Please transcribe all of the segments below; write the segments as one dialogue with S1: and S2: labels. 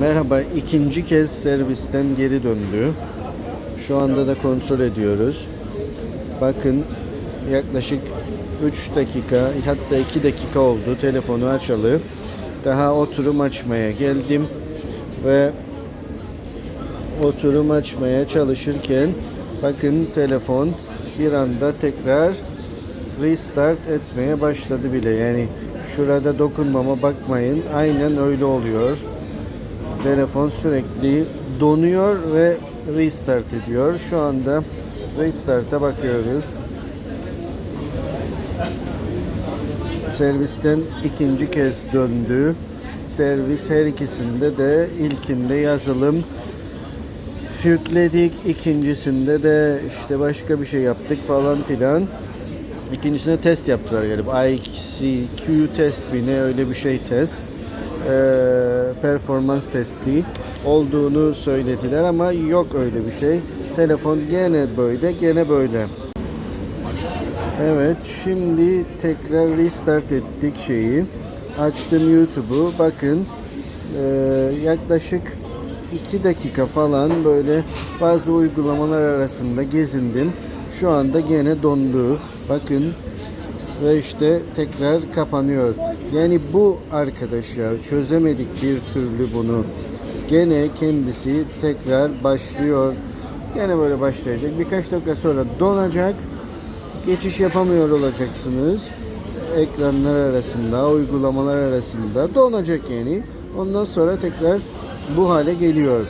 S1: Merhaba, ikinci kez servisten geri döndü. Şu anda da kontrol ediyoruz. Bakın yaklaşık 3 dakika hatta 2 dakika oldu telefonu açalı. Daha oturum açmaya geldim ve oturum açmaya çalışırken bakın telefon bir anda tekrar restart etmeye başladı bile. Yani şurada dokunmama bakmayın. Aynen öyle oluyor. Telefon sürekli donuyor ve restart ediyor. Şu anda restart'a bakıyoruz. Servisten ikinci kez döndü. Servis her ikisinde de ilkinde yazılım yükledik. ikincisinde de işte başka bir şey yaptık falan filan. İkincisinde test yaptılar galiba. ICQ test mi ne öyle bir şey test. Ee, performans testi olduğunu söylediler ama yok öyle bir şey. Telefon gene böyle gene böyle. Evet şimdi tekrar restart ettik şeyi. Açtım YouTube'u. Bakın ee, yaklaşık 2 dakika falan böyle bazı uygulamalar arasında gezindim. Şu anda gene dondu. Bakın ve işte tekrar kapanıyor. Yani bu arkadaş ya çözemedik bir türlü bunu. Gene kendisi tekrar başlıyor. Gene böyle başlayacak. Birkaç dakika sonra donacak. Geçiş yapamıyor olacaksınız. Ekranlar arasında, uygulamalar arasında donacak yani. Ondan sonra tekrar bu hale geliyor.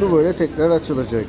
S1: Bu böyle tekrar açılacak.